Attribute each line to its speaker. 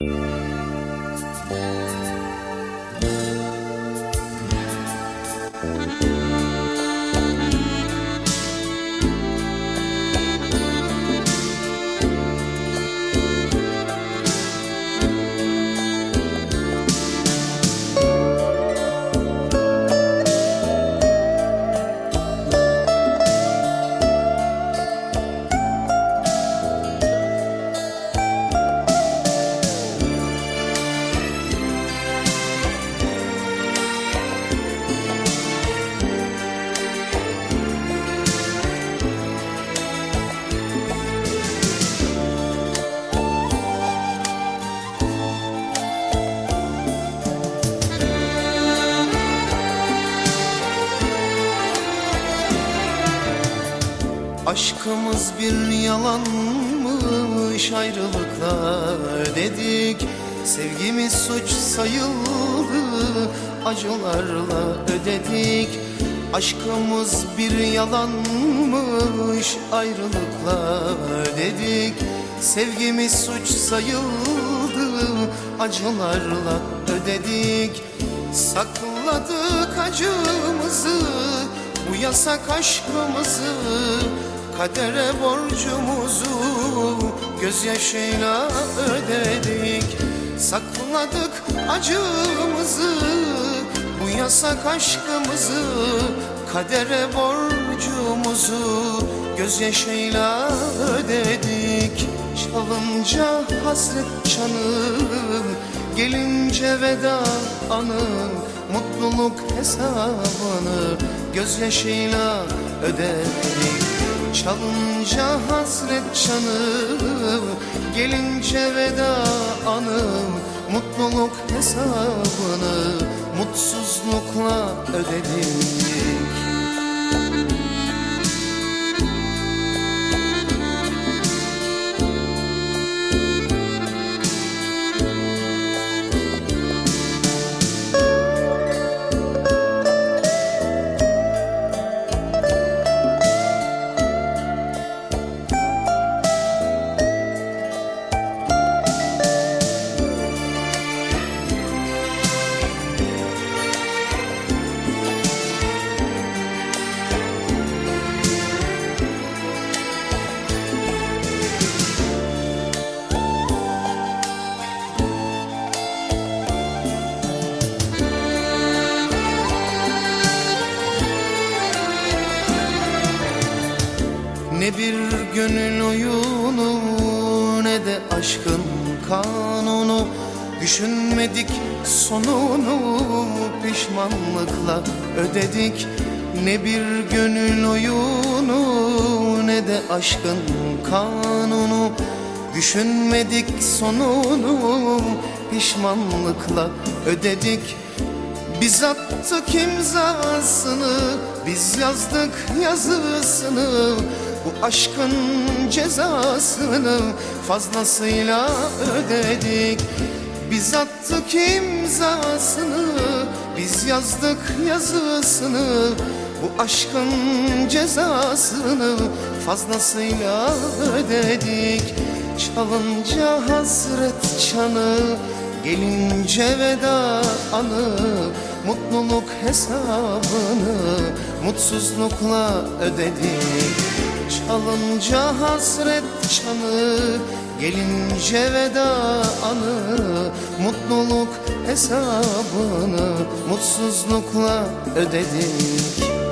Speaker 1: Música Aşkımız bir yalanmış ayrılıkla ödedik Sevgimiz suç sayıldı acılarla ödedik. Aşkımız bir yalanmış ayrılıkla ödedik Sevgimiz suç sayıldı acılarla ödedik. Sakladık acımızı bu yasak aşkımızı Kadere borcumuzu gözyaşıyla ödedik. Sakladık acımızı Bu yasak aşkımızı. Kadere borcumuzu gözyaşıyla ödedik. Çalınca hasret çanı Gelince veda anı. Mutluluk hesabını gözyaşıyla ödedik Çalınca hasret çanı Gelince veda anı Mutluluk hesabını Mutsuzlukla ödedik Ne bir gönül oyunu ne de aşkın kanunu. Düşünmedik sonunu pişmanlıkla ödedik. Ne bir gönül oyunu ne de aşkın kanunu. Düşünmedik sonunu pişmanlıkla ödedik. Biz attık imzasını, biz yazdık yazısını Bu aşkın cezasını fazlasıyla ödedik. Biz attık imzasını, biz yazdık yazısını. Bu aşkın cezasını fazlasıyla ödedik. Çalınca hasret çanı Gelince veda anı. Mutluluk hesabını Mutsuzlukla ödedik Çalınca hasret çanı Gelince veda anı Mutluluk hesabını Mutsuzlukla ödedik